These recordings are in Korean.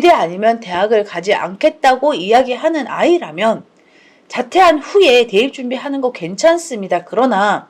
의대 아니면 대학을 가지 않겠다고 이야기하는 아이라면 자퇴한 후에 대입 준비하는 거 괜찮습니다. 그러나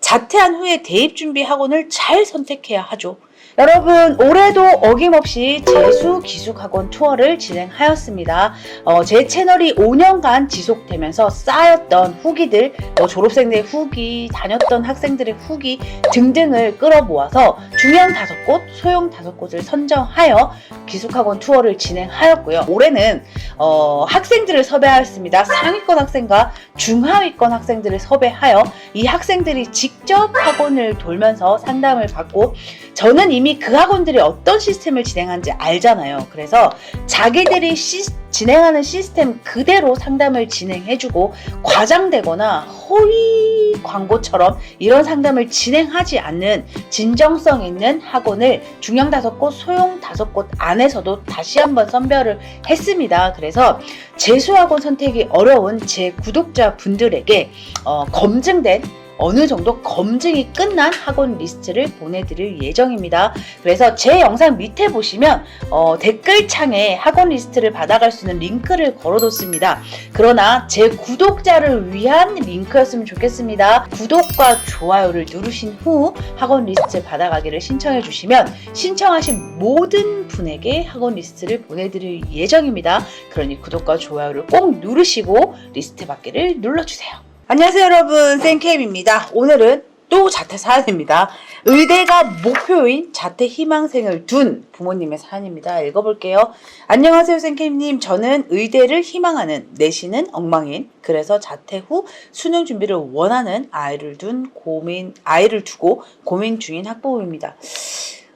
자퇴한 후에 대입 준비 학원을 잘 선택해야 하죠. 여러분 올해도 어김없이 재수 기숙학원 투어를 진행하였습니다. 어, 제 채널이 5년간 지속되면서 쌓였던 후기들, 뭐 졸업생들의 후기, 다녔던 학생들의 후기 등등을 끌어모아서 중형 다섯 곳, 소형 다섯 곳을 선정하여 기숙학원 투어를 진행하였고요. 올해는 어, 학생들을 섭외하였습니다. 상위권 학생과 중하위권 학생들을 섭외하여 이 학생들이 직접 학원을 돌면서 상담을 받고 저는 이미 그 학원들이 어떤 시스템을 진행하는지 알잖아요. 그래서 자기들이 시- 진행하는 시스템 그대로 상담을 진행해주고 과장되거나 허위 광고처럼 이런 상담을 진행하지 않는 진정성 있는 학원을 중형 다섯 곳, 소형 다섯 곳 안에서도 다시 한번 선별을 했습니다. 그래서 재수학원 선택이 어려운 제 구독자 분들에게 어, 검증된 어느 정도 검증이 끝난 학원 리스트를 보내드릴 예정입니다. 그래서 제 영상 밑에 보시면 어, 댓글창에 학원 리스트를 받아갈 수 있는 링크를 걸어뒀습니다. 그러나 제 구독자를 위한 링크였으면 좋겠습니다. 구독과 좋아요를 누르신 후 학원 리스트 받아가기를 신청해 주시면 신청하신 모든 분에게 학원 리스트를 보내드릴 예정입니다. 그러니 구독과 좋아요를 꼭 누르시고 리스트 받기를 눌러주세요. 안녕하세요 여러분 쌤캠입니다. 오늘은 또 자퇴 사연입니다. 의대가 목표인 자퇴 희망생을 둔 부모님의 사연입니다. 읽어볼게요. 안녕하세요 쌤캠님. 저는 의대를 희망하는 내신은 엉망인 그래서 자퇴 후 수능 준비를 원하는 아이를 둔 고민 아이를 두고 고민 중인 학부모입니다.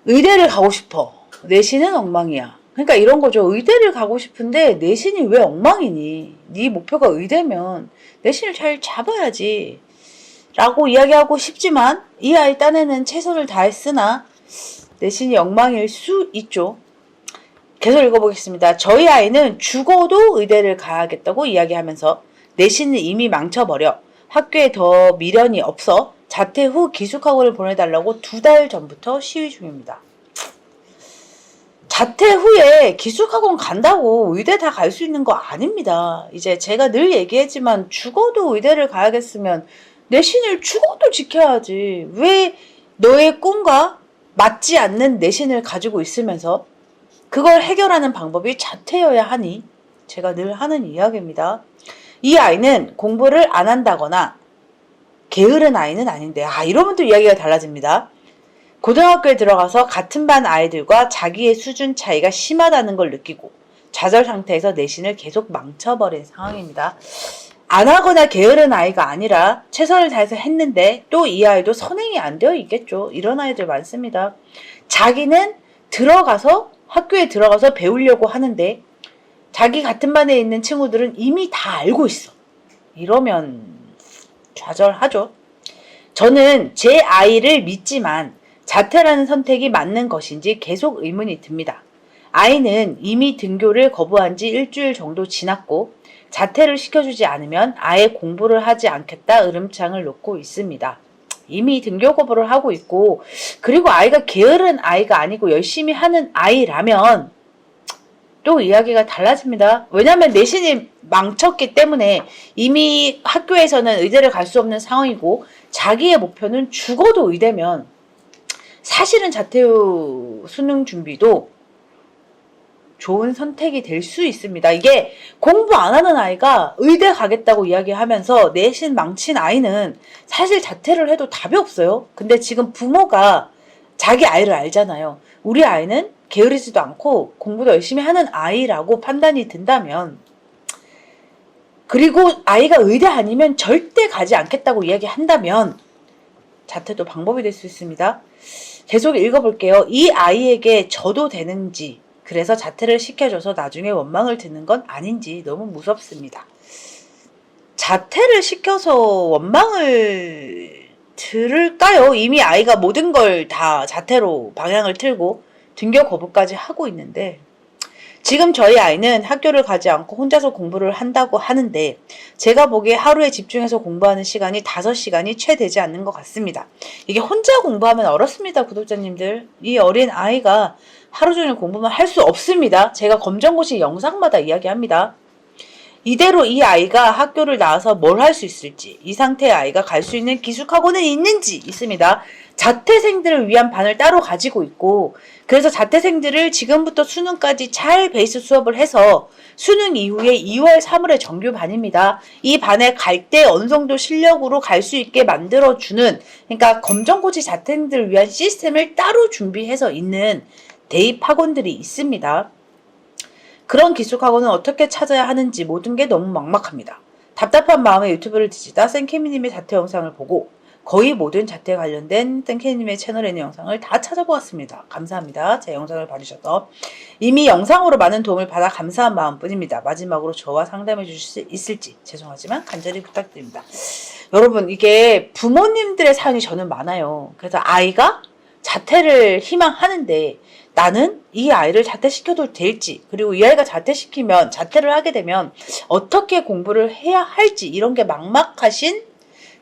의대를 가고 싶어. 내신은 엉망이야. 그러니까 이런 거죠. 의대를 가고 싶은데 내신이 왜 엉망이니? 네 목표가 의대면 내신을 잘 잡아야지. 라고 이야기하고 싶지만 이 아이 딴에는 최선을 다했으나 내신이 엉망일 수 있죠. 계속 읽어보겠습니다. 저희 아이는 죽어도 의대를 가야겠다고 이야기하면서 내신은 이미 망쳐버려 학교에 더 미련이 없어 자퇴 후 기숙학원을 보내달라고 두 달 전부터 시위 중입니다. 자퇴 후에 기숙학원 간다고 의대 다 갈 수 있는 거 아닙니다. 이제 제가 늘 얘기했지만 죽어도 의대를 가야겠으면 내 신을 죽어도 지켜야지. 왜 너의 꿈과 맞지 않는 내신을 가지고 있으면서 그걸 해결하는 방법이 자퇴여야 하니? 제가 늘 하는 이야기입니다. 이 아이는 공부를 안 한다거나 게으른 아이는 아닌데, 아, 이러면 또 이야기가 달라집니다. 고등학교에 들어가서 같은 반 아이들과 자기의 수준 차이가 심하다는 걸 느끼고 좌절 상태에서 내신을 계속 망쳐버린 상황입니다. 안 하거나 게으른 아이가 아니라 최선을 다해서 했는데 또 이 아이도 선행이 안 되어 있겠죠. 이런 아이들 많습니다. 자기는 들어가서 학교에 들어가서 배우려고 하는데 자기 같은 반에 있는 친구들은 이미 다 알고 있어. 이러면 좌절하죠. 저는 제 아이를 믿지만 자퇴라는 선택이 맞는 것인지 계속 의문이 듭니다. 아이는 이미 등교를 거부한 지 일주일 정도 지났고 자퇴를 시켜주지 않으면 아예 공부를 하지 않겠다 으름장을 놓고 있습니다. 이미 등교 거부를 하고 있고 그리고 아이가 게으른 아이가 아니고 열심히 하는 아이라면 또 이야기가 달라집니다. 왜냐하면 내신이 망쳤기 때문에 이미 학교에서는 의대를 갈 수 없는 상황이고 자기의 목표는 죽어도 의대면 사실은 자퇴 후 수능 준비도 좋은 선택이 될 수 있습니다. 이게 공부 안 하는 아이가 의대 가겠다고 이야기하면서 내신 망친 아이는 사실 자퇴를 해도 답이 없어요. 근데 지금 부모가 자기 아이를 알잖아요. 우리 아이는 게으르지도 않고 공부도 열심히 하는 아이라고 판단이 든다면 그리고 아이가 의대 아니면 절대 가지 않겠다고 이야기한다면 자퇴도 방법이 될 수 있습니다. 계속 읽어볼게요. 이 아이에게 저도 되는지, 그래서 자퇴를 시켜줘서 나중에 원망을 듣는 건 아닌지 너무 무섭습니다. 자퇴를 시켜서 원망을 들을까요? 이미 아이가 모든 걸 다 자퇴로 방향을 틀고 등교 거부까지 하고 있는데, 지금 저희 아이는 학교를 가지 않고 혼자서 공부를 한다고 하는데 제가 보기에 하루에 집중해서 공부하는 시간이 5시간이 채 되지 않는 것 같습니다. 이게 혼자 공부하면 어렵습니다, 구독자님들. 이 어린 아이가 하루 종일 공부만 할 수 없습니다. 제가 검정고시 영상마다 이야기합니다. 이대로 이 아이가 학교를 나와서 뭘 할 수 있을지, 이 상태의 아이가 갈 수 있는 기숙학원은 있는지 있습니다. 자퇴생들을 위한 반을 따로 가지고 있고, 그래서 자퇴생들을 지금부터 수능까지 잘 베이스 수업을 해서 수능 이후에 2월, 3월에 정규 반입니다. 이 반에 갈 때 어느 정도 실력으로 갈 수 있게 만들어주는, 그러니까 검정고시 자퇴생들을 위한 시스템을 따로 준비해서 있는 대입 학원들이 있습니다. 그런 기숙학원은 어떻게 찾아야 하는지 모든 게 너무 막막합니다. 답답한 마음에 유튜브를 뒤지다 생케미님의 자퇴 영상을 보고 거의 모든 자퇴 관련된 생케미님의 채널에 있는 영상을 다 찾아보았습니다. 감사합니다. 제 영상을 봐주셔서 이미 영상으로 많은 도움을 받아 감사한 마음뿐입니다. 마지막으로 저와 상담해 주실 수 있을지 죄송하지만 간절히 부탁드립니다. 여러분 이게 부모님들의 사연이 저는 많아요. 그래서 아이가 자퇴를 희망하는데 나는 이 아이를 자퇴시켜도 될지, 그리고 이 아이가 자퇴시키면, 자퇴를 하게 되면 어떻게 공부를 해야 할지, 이런 게 막막하신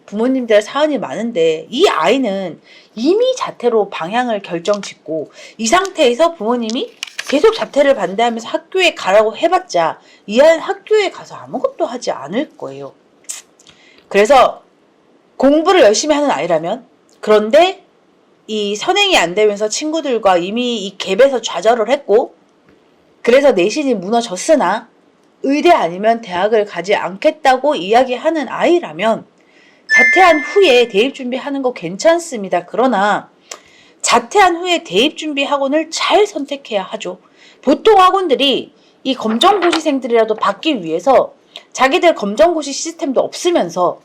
부모님들의 사연이 많은데, 이 아이는 이미 자퇴로 방향을 결정 짓고, 이 상태에서 부모님이 계속 자퇴를 반대하면서 학교에 가라고 해봤자, 이 아이는 학교에 가서 아무것도 하지 않을 거예요. 그래서 공부를 열심히 하는 아이라면, 그런데 이 선행이 안 되면서 친구들과 이미 이 갭에서 좌절을 했고 그래서 내신이 무너졌으나 의대 아니면 대학을 가지 않겠다고 이야기하는 아이라면 자퇴한 후에 대입 준비하는 거 괜찮습니다. 그러나 자퇴한 후에 대입 준비 학원을 잘 선택해야 하죠. 보통 학원들이 이 검정고시생들이라도 받기 위해서 자기들 검정고시 시스템도 없으면서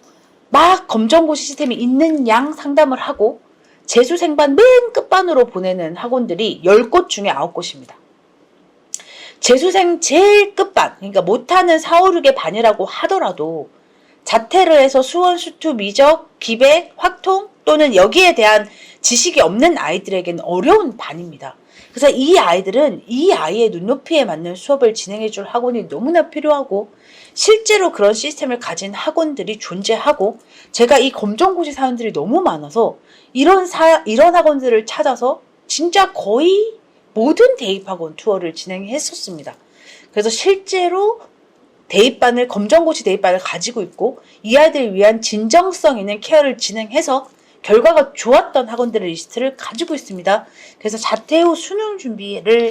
막 검정고시 시스템이 있는 양 상담을 하고 재수 생반 맨 끝반으로 보내는 학원들이 10곳 중에 9곳입니다. 재수생 제일 끝반, 그러니까 못하는 4, 5, 6의 반이라고 하더라도 자퇴를 해서 수원, 수투, 미적, 기백, 확통 또는 여기에 대한 지식이 없는 아이들에게는 어려운 반입니다. 그래서 이 아이들은 이 아이의 눈높이에 맞는 수업을 진행해 줄 학원이 너무나 필요하고 실제로 그런 시스템을 가진 학원들이 존재하고 제가 이 검정고시 사연들이 너무 많아서 이런 사 이런 학원들을 찾아서 진짜 거의 모든 대입학원 투어를 진행했었습니다. 그래서 실제로 대입반을 검정고시 대입반을 가지고 있고 이 아이들을 위한 진정성 있는 케어를 진행해서 결과가 좋았던 학원들의 리스트를 가지고 있습니다. 그래서 자퇴 후 수능 준비를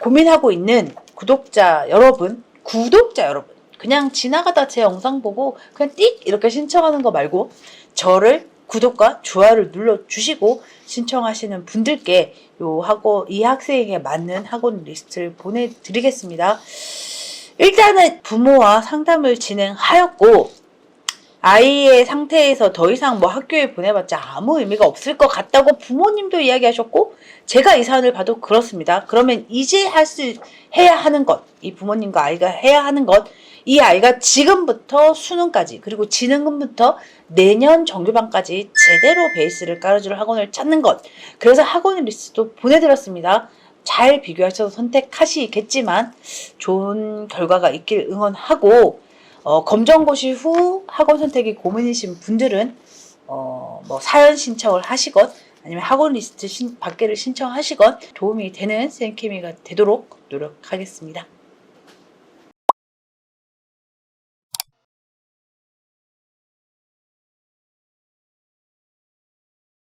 고민하고 있는 구독자 여러분, 구독자 여러분, 그냥 지나가다 제 영상 보고 그냥 띡 이렇게 신청하는 거 말고 저를 구독과 좋아요를 눌러 주시고 신청하시는 분들께 요 학원 이 학생에게 맞는 학원 리스트를 보내드리겠습니다. 일단은 부모와 상담을 진행하였고 아이의 상태에서 더 이상 뭐 학교에 보내봤자 아무 의미가 없을 것 같다고 부모님도 이야기하셨고 제가 이 사연을 봐도 그렇습니다. 그러면 이제 할 수 해야 하는 것, 이 부모님과 아이가 해야 하는 것, 이 아이가 지금부터 수능까지 그리고 지능금부터 내년 정규반까지 제대로 베이스를 깔아줄 학원을 찾는 것. 그래서 학원 리스트도 보내드렸습니다. 잘 비교하셔서 선택하시겠지만 좋은 결과가 있길 응원하고 어, 검정고시 후 학원 선택이 고민이신 분들은 어, 뭐 사연 신청을 하시건 아니면 학원 리스트 신, 받기를 신청하시건 도움이 되는 쌤케미가 되도록 노력하겠습니다.